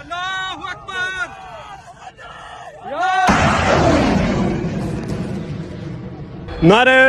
আল্লাহু আকবার নারে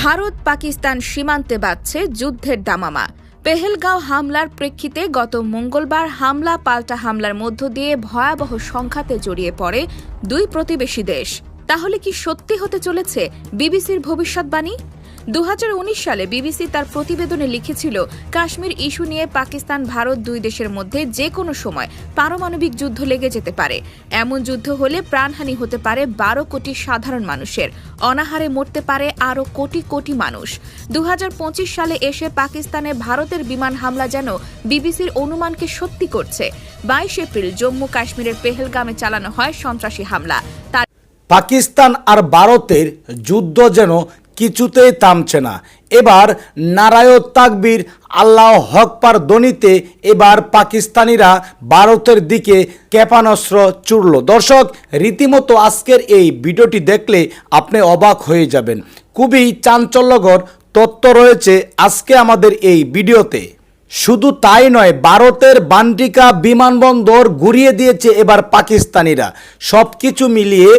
ভারত পাকিস্তান সীমান্তে বাজছে যুদ্ধের দামামা। পেহেলগাঁও হামলার প্রেক্ষিতে গত মঙ্গলবার হামলা পাল্টা হামলার মধ্য দিয়ে ভয়াবহ সংঘাতে জড়িয়ে পড়ে দুই প্রতিবেশী দেশ। তাহলে কি সত্যি হতে চলেছে বিবিসির ভবিষ্যৎবাণী? উনিশ সালে বিবিসি তার প্রতিবেদনে লিখেছিল, কাশ্মীর ইস্যু নিয়ে পাকিস্তান, ভারত দুই দেশের মধ্যে যে কোনো সময় পারমাণবিক যুদ্ধ লেগে যেতে পারে। এমন যুদ্ধ হলে প্রাণহানি হতে পারে বারো কোটি সাধারণ মানুষের। অনাহারে মরতে পারে আরও কোটি কোটি মানুষ। দু হাজার পঁচিশ সালে এসে পাকিস্তানে ভারতের বিমান হামলা যেন বিবিসির অনুমানকে সত্যি করছে। বাইশ এপ্রিল জম্মু কাশ্মীরের পেহেলগামে চালানো হয় সন্ত্রাসী হামলা। পাকিস্তান আর ভারতের যুদ্ধ যেন কিছুতেই থামছে না। এবার নারায়ণ তাকবীর, আল্লাহ হকপার দনিতে এবার পাকিস্তানিরা ভারতের দিকে ক্ষেপণাস্ত্র চুড়ল দর্শক, রীতিমতো আজকের এই ভিডিওটি দেখলে আপনি অবাক হয়ে যাবেন। খুবই চাঞ্চল্যকর তথ্য রয়েছে আজকে আমাদের এই ভিডিওতে। শুধু তাই নয়, ভারতের বান্টিকা বিমানবন্দর ঘুরিয়ে দিয়েছে এবার পাকিস্তানিরা। সব কিছু মিলিয়ে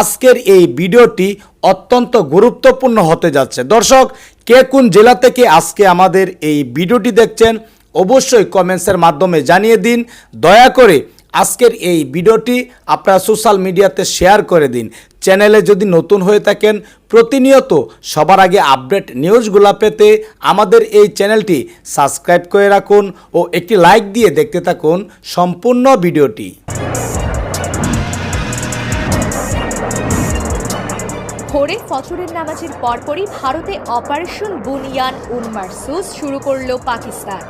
আজকের এই ভিডিওটি অত্যন্ত গুরুত্বপূর্ণ হতে যাচ্ছে। দর্শক, কে কোন জেলা থেকে আজকে আমাদের এই ভিডিওটি দেখছেন, অবশ্যই কমেন্টসের মাধ্যমে জানিয়ে দিন। দয়া করে আজকের এই ভিডিওটি আপনারা সোশ্যাল মিডিয়াতে শেয়ার করে দিন। চ্যানেলে যদি নতুন হয়ে থাকেন, প্রতিনিয়ত সবার আগে আপডেট নিউজগুলো পেতে আমাদের এই চ্যানেলটি সাবস্ক্রাইব করে রাখুন ও একটি লাইক দিয়ে দেখতে থাকুন সম্পূর্ণ ভিডিওটি। ভোরে ফজরের নামাজের পরপরই ভারতে অপারেশন বুনিয়ান উনমারসুস শুরু করল পাকিস্তান।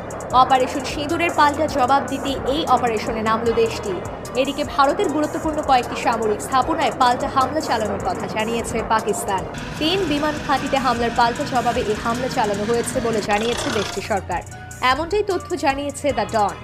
অপারেশন সিঁদুরের পাল্টা জবাব দিতে এই অপারেশনে নামল দেশটি। এদিকে ভারতের গুরুত্বপূর্ণ কয়েকটি সামরিক স্থাপনায় পাল্টা হামলা চালানোর কথা জানিয়েছে পাকিস্তান। তিন বিমান ঘাঁটিতে হামলার পাল্টা জবাবে এই হামলা চালানো হয়েছে বলে জানিয়েছে দেশটি সরকার। এমনটাই তথ্য জানিয়েছে দ্য ডন।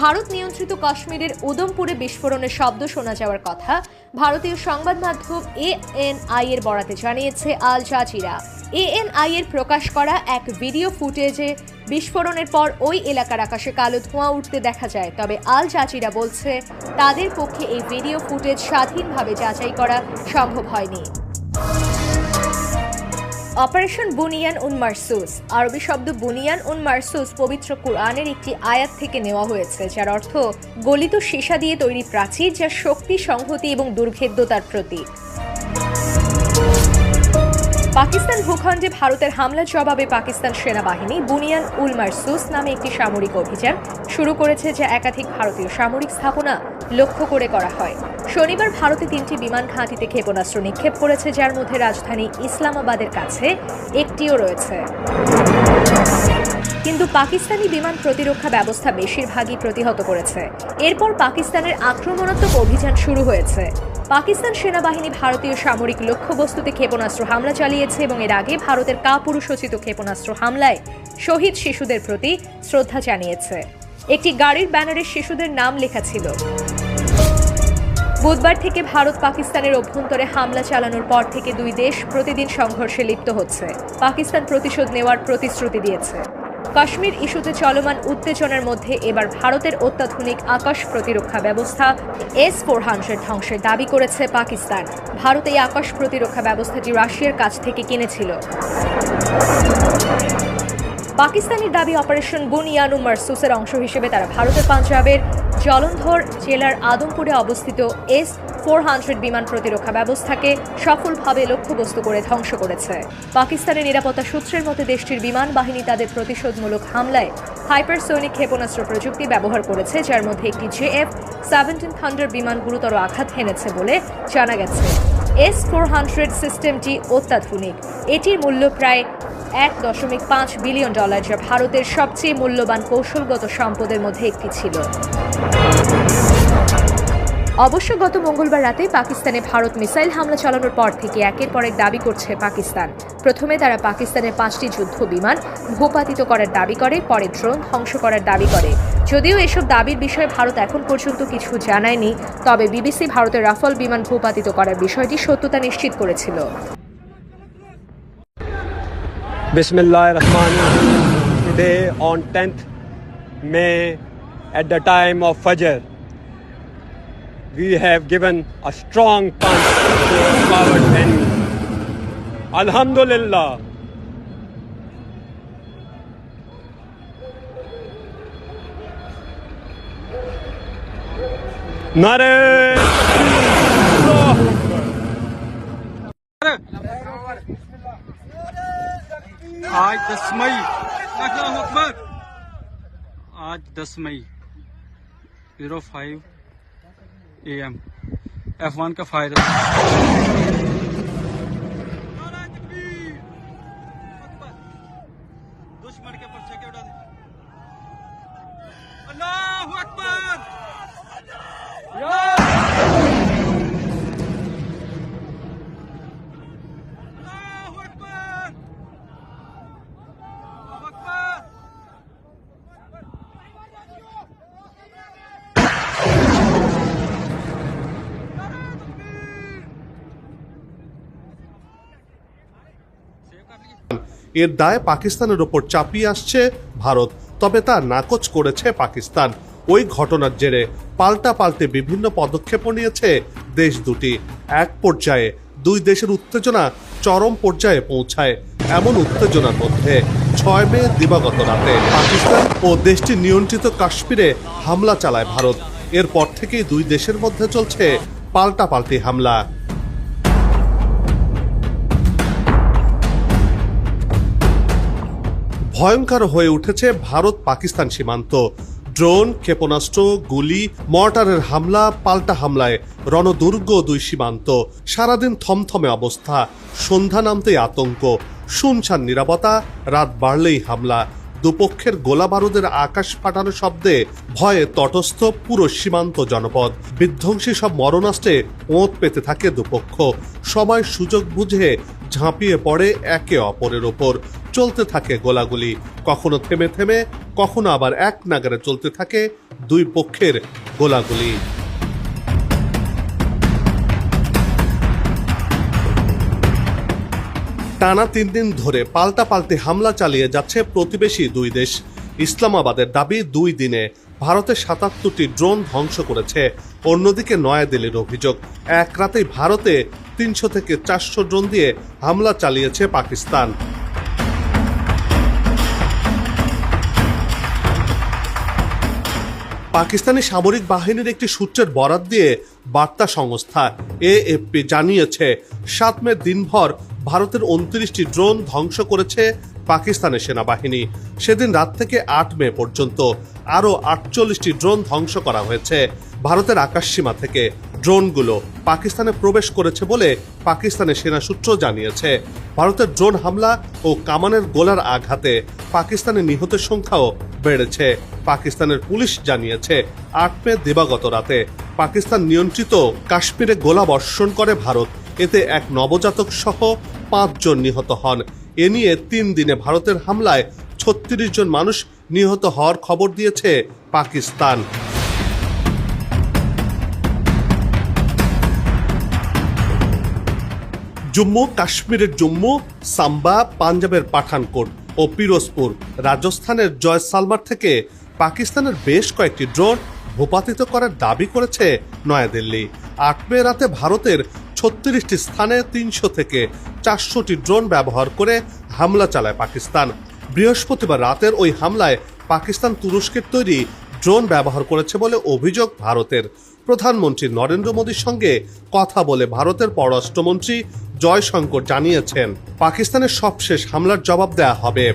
ভারত নিয়ন্ত্রিত কাশ্মীরের উদমপুরে বিস্ফোরণের শব্দ শোনা যাওয়ার কথা ভারতীয় সংবাদ মাধ্যম এএনআই এর বরাতে জানিয়েছে আল জাজিরা। এএনআই এর প্রকাশ করা এক ভিডিও ফুটেজে বিস্ফোরণের পর ওই এলাকার আকাশে কালো ধোঁয়া উঠতে দেখা যায়। তবে আল জাজিরা বলছে, তাদের পক্ষে এই ভিডিও ফুটেজ স্বাধীনভাবে যাচাই করা সম্ভব হয়নি। অপারেশন বুনিয়ান উন মারসুস। আরবি শব্দ বুনিয়ান উন মারসুস পবিত্র কোরআনের একটি আয়াত থেকে নেওয়া হয়েছে, যার অর্থ গলিত সীসা দিয়ে তৈরি প্রাচীর যা শক্তি, সংহতি এবং দুর্ভেদ্যতার প্রতীক। পাকিস্তান ভূখণ্ডে ভারতের হামলার জবাবে পাকিস্তান সেনাবাহিনী বুনিয়ান উল মারসুস নামে একটি সামরিক অভিযান শুরু করেছে, যা একাধিক ভারতীয় সামরিক স্থাপনা লক্ষ্য করে করা হয়। শনিবার ভারতে তিনটি বিমান ঘাঁটিতে ক্ষেপণাস্ত্র নিক্ষেপ করেছে, যার মধ্যে রাজধানী ইসলামাবাদের কাছে একটিও রয়েছে। কিন্তু পাকিস্তানি বিমান প্রতিরক্ষা ব্যবস্থা বেশিরভাগই প্রতিহত করেছে। এরপর পাকিস্তানের আক্রমণাত্মক অভিযান শুরু হয়েছে। পাকিস্তান সেনাবাহিনী ভারতীয় সামরিক লক্ষ্যবস্তুতে ক্ষেপণাস্ত্র হামলা চালিয়েছে এবং এর আগে ভারতের কাপুরুষোচিত ক্ষেপণাস্ত্র হামলায় শহীদ শিশুদের প্রতি শ্রদ্ধা জানিয়েছে। একটি গাড়ির ব্যানারে শিশুদের নাম লেখা ছিল। বুধবার থেকে ভারত পাকিস্তানের অভ্যন্তরে হামলা চালানোর পর থেকে দুই দেশ প্রতিদিন সংঘর্ষে লিপ্ত হচ্ছে। পাকিস্তান প্রতিশোধ নেওয়ার প্রতিশ্রুতি দিয়েছে। কাশ্মীর ইস্যুতে চলমান উত্তেজনার মধ্যে এবার ভারতের অত্যাধুনিক আকাশ প্রতিরক্ষা ব্যবস্থা এস ফোর হান্ড্রেড ধ্বংসের দাবি করেছে পাকিস্তান। ভারত এই আকাশ প্রতিরক্ষা ব্যবস্থাটি রাশিয়ার কাছ থেকে কিনেছিল। পাকিস্তানের দাবি অপারেশন বুনিয়ানু মারসুসের অংশ হিসেবে তারা ভারতের পাঞ্জাবের জলন্ধর জেলার আদমপুরে অবস্থিত এস ফোর হান্ড্রেড বিমান প্রতিরক্ষা ব্যবস্থাকে সফলভাবে লক্ষ্যবস্তু করে ধ্বংস করেছে। পাকিস্তানের নিরাপত্তা সূত্রের মতে দেশটির বিমান বাহিনী তাদের প্রতিশোধমূলক হামলায় হাইপারসোনিক ক্ষেপণাস্ত্র প্রযুক্তি ব্যবহার করেছে, যার মধ্যে একটি জেএফ সেভেন্টিন থান্ডার বিমান গুরুতর আঘাত হেনেছে বলে জানা গেছে। এস ফোর হান্ড্রেড সিস্টেমটি অত্যাধুনিক। এটির মূল্য প্রায় এক দশমিক পাঁচ বিলিয়ন ডলার, যা ভারতের সবচেয়ে মূল্যবান কৌশলগত সম্পদের মধ্যে একটি ছিল। অবশ্য গত মঙ্গলবার রাতে পাকিস্তানে ভারত মিসাইল হামলা চালানোর পর থেকে একের পর এক দাবি করছে পাকিস্তান। প্রথমে তারা পাকিস্তানের পাঁচটি যুদ্ধ বিমান ভূপাতিত করার দাবি করে, পরে ড্রোন ধ্বংস করার দাবি করে। যদিও এসব দাবির বিষয়ে ভারত এখন পর্যন্ত কিছু জানায়নি, তবে বিবিসি ভারতের রাফাল বিমান ভূপাতিত করার বিষয়টি সত্যতা নিশ্চিত করেছিল। 10th May at the time of Fajr we have given a strong punch to our coward enemy. Alhamdulillah. Nare आज दस मई। अकबर। आज दस मई। Zero five A M. F one का फायर এর দায় পাকিস্তানের ওপর চাপিয়ে আসছে ভারত, তবে তা নাকচ করেছে পাকিস্তান। ওই ঘটনার জেরে পাল্টা পাল্টে বিভিন্ন পদক্ষেপ নিয়েছে দেশ দুটি। এক পর্যায়ে দুই দেশের উত্তেজনা চরম পর্যায়ে পৌঁছায়। এমন উত্তেজনার মধ্যে ছয় মে দিবাগত রাতে পাকিস্তান ও দেশটি নিয়ন্ত্রিত কাশ্মীরে হামলা চালায় ভারত। এরপর থেকেই দুই দেশের মধ্যে চলছে পাল্টা পাল্টি হামলা। ভয়ঙ্কর হয়ে উঠেছে ভারত পাকিস্তান সীমান্ত। ড্রোন, ক্ষেপণাস্ত্র, গুলি, মর্টারের হামলা, পাল্টা হামলায় রণদুর্গ দুই সীমান্ত। সারাদিন থমথমে অবস্থা, সন্ধ্যা নামতেই আতঙ্ক, শুনছান নিরাপত্তা, রাত বাড়লেই হামলা। দুপক্ষের গোলা বারুদের আকাশ ফাটানো শব্দে ভয়ে তটস্থ পুরো সীমান্ত জনপদ। বিধ্বংসী সব মরণাস্ত্রে ওঁত পেতে থাকে দুপক্ষ। সবাই সুযোগ বুঝে ঝাঁপিয়ে পড়ে একে অপরের ওপর। চলতে থাকে গোলাগুলি। কখনো থেমে থেমে, কখনো আবার এক নাগারে চলতে থাকে দুই পক্ষের গোলাগুলি। টানা তিন দিন ধরে পাল্টা পাল্টে হামলা চালিয়ে যাচ্ছে প্রতিবেশী দুই দেশ। ইসলামাবাদের দাবি, দুই দিনে ভারতের সাতাত্তরটি ড্রোন ধ্বংস করেছে। অন্যদিকে নয়াদিল্লির অভিযোগ, এক রাতেই ভারতে তিনশো থেকে চারশো ড্রোন দিয়ে হামলা চালিয়েছে পাকিস্তান। পাকিস্তানি সামরিক বাহিনীর একটি সূত্রের বরাত দিয়ে বার্তা সংস্থা এএফপি জানিয়েছে, সাত মে দিনভর ভারতের উনত্রিশটি ড্রোন ধ্বংস করেছে পাকিস্তানের সেনাবাহিনী। সেদিন রাত থেকে আট মে পর্যন্ত আরও আটচল্লিশটি ড্রোন ধ্বংস করা হয়েছে। ভারতের আকাশসীমা থেকে ড্রোনগুলো পাকিস্তানে প্রবেশ করেছে বলে পাকিস্তানের সেনা সূত্র জানিয়েছে। ভারতের ড্রোন হামলা ও কামানের গোলার আঘাতে পাকিস্তানের নিহতের সংখ্যাও বেড়েছে। পাকিস্তানের পুলিশ জানিয়েছে, আট মে দিবাগত রাতে পাকিস্তান নিয়ন্ত্রিত কাশ্মীরে গোলা বর্ষণ করে ভারত। এতে এক নবজাতক সহ পাঁচজন নিহত হন। এ নিয়ে তিন দিনে ভারতের হামলায় ছত্রিশ জন মানুষ নিহত হওয়ার খবর দিয়েছে পাকিস্তান। জম্মু, কাশ্মীরের জম্মু, সাম্বা, পাঞ্জাবের পাঠানকোট ও পিরোজপুর। রাজস্থানের জয়সালমার থেকে পাকিস্তানের বেশ কয়েকটি ড্রোন ভূপাতিত করার দাবি করেছে নয়াদিল্লি। আট মে রাতে ভারতের ছত্রিশটি স্থানে তিনশো থেকে চারশোটি ড্রোন ব্যবহার করে হামলা চালায় পাকিস্তান। বৃহস্পতিবার রাতের ওই হামলায় পাকিস্তান তুরস্কের তৈরি ড্রোন ব্যবহার করেছে বলে অভিযোগ ভারতের। প্রধানমন্ত্রী নরেন্দ্র মোদীর সঙ্গে কথা বলে ভারতের পররাষ্ট্রমন্ত্রী জয়শঙ্কর জানিয়েছেন, পাকিস্তানের সবশেষ হামলার জবাব দেয়া হবে।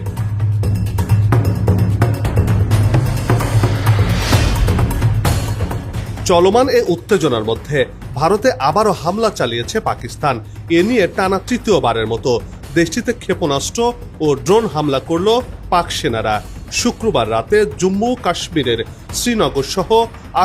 চলমান এ উত্তেজনার মধ্যে ভারতে আবারও হামলা চালিয়েছে পাকিস্তান। এ নিয়ে টানা তৃতীয়বারের মতো দেশটিতে ক্ষেপণাস্ত্র ও ড্রোন হামলা করল পাক সেনারা। শুক্রবার রাতে জম্মু কাশ্মীরের শ্রীনগর সহ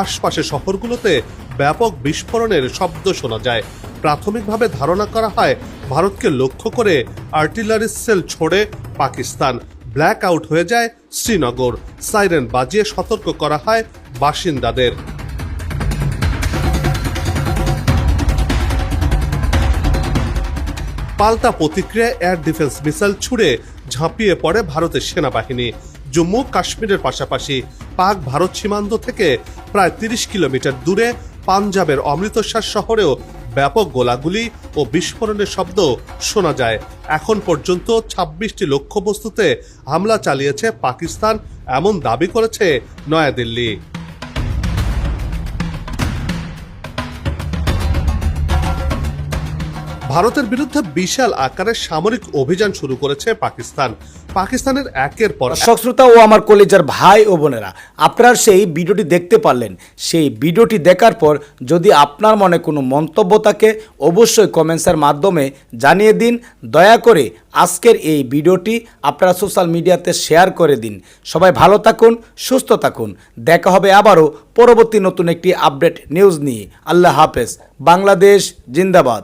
আশপাশের শহরগুলোতে ব্যাপক বিস্ফোরণের শব্দ শোনা যায়। প্রাথমিকভাবে ধারণা করা হয় ভারতকে লক্ষ্য করে আর্টিলারি সেল ছোড়ে পাকিস্তান। ব্ল্যাক আউট হয়ে যায় শ্রীনগর। সাইরেন বাজিয়ে সতর্ক করা হয় বাসিন্দাদের। পাল্টা প্রতিক্রিয়ায় এয়ার ডিফেন্স মিসাইল ছুড়ে ঝাঁপিয়ে পড়ে ভারতের সেনাবাহিনী। জম্মু কাশ্মীরের পাশাপাশি পাক ভারত সীমান্ত থেকে প্রায় তিরিশ কিলোমিটার দূরে পাঞ্জাবের অমৃতসর শহরেও ব্যাপক গোলাগুলি ও বিস্ফোরণের শব্দ শোনা যায়। এখন পর্যন্ত ছাব্বিশটি লক্ষ্যবস্তুতে হামলা চালিয়েছে পাকিস্তান, এমন দাবি করেছে নয়াদিল্লি। ভারতের বিরুদ্ধে বিশাল আকারের সামরিক অভিযান শুরু করেছে পাকিস্তান। পাকিস্তানের একের পর দর্শক শ্রোতা ও আমার কলেজের ভাই ও বোনেরা, আপনারা সেই ভিডিওটি দেখতে পারলেন। সেই ভিডিওটি দেখার পর যদি আপনার মনে কোনো মন্তব্য থাকে, অবশ্যই কমেন্টসের মাধ্যমে জানিয়ে দিন। দয়া করে আজকের এই ভিডিওটি আপনারা সোশ্যাল মিডিয়াতে শেয়ার করে দিন। সবাই ভালো থাকুন, সুস্থ থাকুন। দেখা হবে আবারও পরবর্তী নতুন একটি আপডেট নিউজ নিয়ে। আল্লাহ হাফেজ। বাংলাদেশ জিন্দাবাদ।